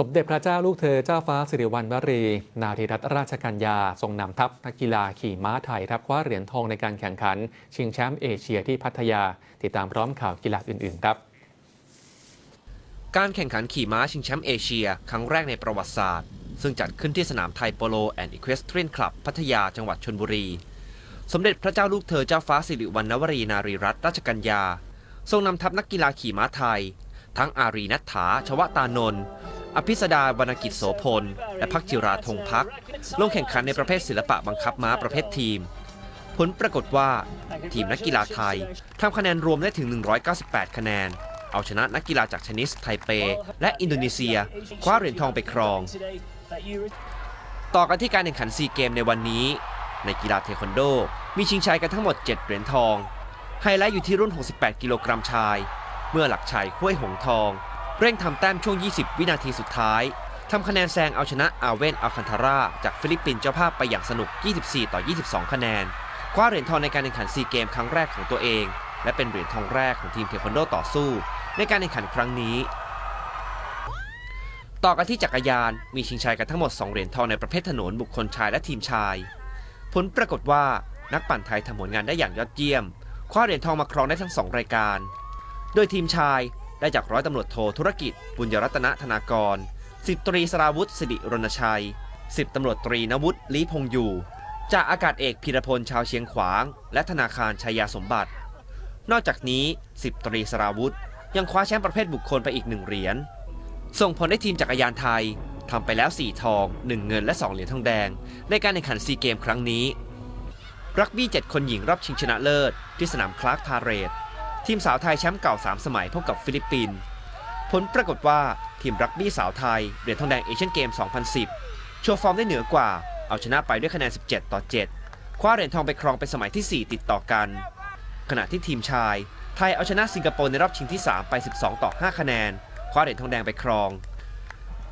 สมเด็จพระเจ้าลูกเธอเจ้าฟ้าสิริวัณวรี นารีรัตนราชกัญญา ทรงนำทัพนักกีฬาขี่ม้าไทยรับคว้าเหรียญทองในการแข่งขัน ชิงแชมป์เอเชียที่พัทยา ติดตามพร้อมข่าวกีฬาอื่น ๆ ครับการแข่งขันขี่ม้าชิงแชมป์เอเชีย ครั้งแรกในประวัติศาสตร์ ซึ่งจัดขึ้นที่สนามไทยโปโลแอนด์อีควสเทรียนคลับ พัทยาจังหวัดชนบุรี สมเด็จพระเจ้าลูกเธอเจ้าฟ้าสิริวัณณวรีนารีรัตนราชกัญญา ทรงนำทัพนักกีฬาขี่ม้าไทย ทั้งอารีนัฐถาชวตานนท์ อภิสดาวรรณกิจโสพล และพักจิราธงพัก ลงแข่งขันในประเภทศิลปะบังคับม้าประเภททีม ผลปรากฏว่า ทีมนักกีฬาไทยทำคะแนนรวมได้ถึง 198 คะแนน เอาชนะนักกีฬาจากชนิสไทเป และอินโดนีเซีย คว้าเหรียญทองไปครอง ต่อกันที่การแข่งขันซีเกมในวันนี้ ในกีฬาเทควันโด มีชิงชัยกันทั้งหมด 7 เหรียญทองไฮไลท์อยู่ที่รุ่น 68 กิโลกรัมชาย เมื่อหลักชัยห้วยหงทอง เร่งทำแต้มช่วง 20 วินาทีสุดท้ายทำคะแนนแซงเอาชนะอาเวนอัลคันทาราจากฟิลิปปินส์เจ้าภาพไปอย่างสนุก 24 ต่อ 22 คะแนน คว้าเหรียญทองในการแข่งขันซีเกมครั้งแรกของตัวเอง และเป็นเหรียญทองแรกของทีมเทควันโดต่อสู้ ในการแข่งขันครั้งนี้ ต่อกันที่จักรยานมีชิงชัยกันทั้งหมด 2 เหรียญทองในประเภทถนนบุคคลชายและทีมชาย ผลปรากฏว่านักปั่นไทยทำผลงานได้อย่างยอดเยี่ยม คว้าเหรียญทองมาครองได้ทั้ง 2 รายการ โดยทีมชาย ได้จากร้อยตำรวจโทธุรกิจ บุญยรัตนธนากรสิบตรีสราวุธสิริรณชัยสิบตำรวจตรีนวุฒิลีพงอยู่จากอากาศเอกพีรพลชาวเชียงขวาง และธนาคารชัยยาสมบัติ นอกจากนี้สิบตรีสราวุธยังคว้าแชมป์ประเภทบุคคลไปอีกหนึ่งเหรียญส่งผลให้ทีมจักรยานไทยทำไปแล้ว 4 ทอง 1 เงินและ 2 เหรียญทองแดง ในการแข่งขันซีเกมครั้งนี้ รักบี้ 7 คนหญิงรอบชิงชนะเลิศ ที่สนามคลาร์กพาเรด ทีมสาวไทยแชมป์เก่า 3 สมัยพบกับฟิลิปปินส์ผลปรากฏว่าทีมรักบี้สาวไทยเหรียญทองแดงเอเชียนเกม 2010 โชว์ฟอร์มได้เหนือกว่า เอาชนะไปด้วยคะแนน 17 ต่อ 7 คว้าเหรียญทองไปครองเป็นสมัยที่ 4 ติดต่อกัน ขณะที่ทีมชาย ไทยเอาชนะสิงคโปร์ในรอบชิงที่ 3 ไป 12 ต่อ 5 คะแนน คว้าเหรียญทองแดงไปครอง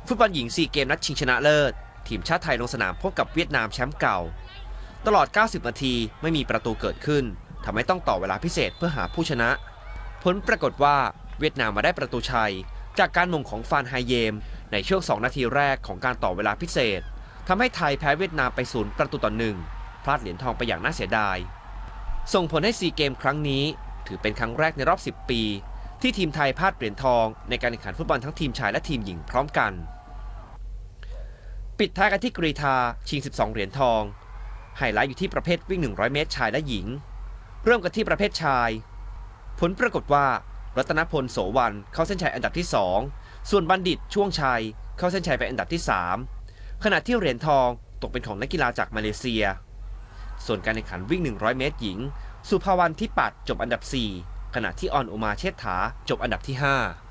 ฟุตบอลหญิง 4 เกมนัดชิงชนะเลิศ ทีมชาติไทยลงสนามพบกับเวียดนามแชมป์เก่า ตลอด 90 นาทีไม่มีประตูเกิดขึ้น ทำให้ต้องต่อเวลาพิเศษเพื่อหาผู้ชนะ ผลปรากฏว่าเวียดนามมาได้ประตูชัย จากการมงของฟานไฮเยม ในช่วง 2 นาทีแรกของการต่อเวลาพิเศษทำให้ไทยแพ้เวียดนามไปศูนย์ประตูต่อหนึ่งพลาดเหรียญทองไปอย่างน่าเสียดาย ส่งผลให้ซีเกมครั้งนี้ ถือเป็นครั้งแรกในรอบ 10 ปี ที่ทีมไทยพลาดเหรียญทองในการแข่งขันฟุตบอลทั้งทีมชายและทีมหญิงพร้อมกัน ปิดท้ายกันที่กรีธาชิง 12 เหรียญทองไฮไลท์อยู่ที่ประเภทวิ่ง 100 เมตรชายและหญิง เริ่มกันที่ประเภทชาย ผลปรากฏว่ารัตนพลโสวรรณเข้าเส้นชัยอันดับที่ 2 ส่วนบัณฑิตช่วงชัยเข้าเส้นชัยไปอันดับที่ 3 ขณะที่เหรียญทองตกเป็นของนักกีฬาจากมาเลเซีย ส่วนการแข่งขันวิ่ง 100 เมตรหญิง สุภาวรรณที่ปัดจบอันดับ 4 ขณะที่ออนอุมาเชษฐาจบอันดับที่ 5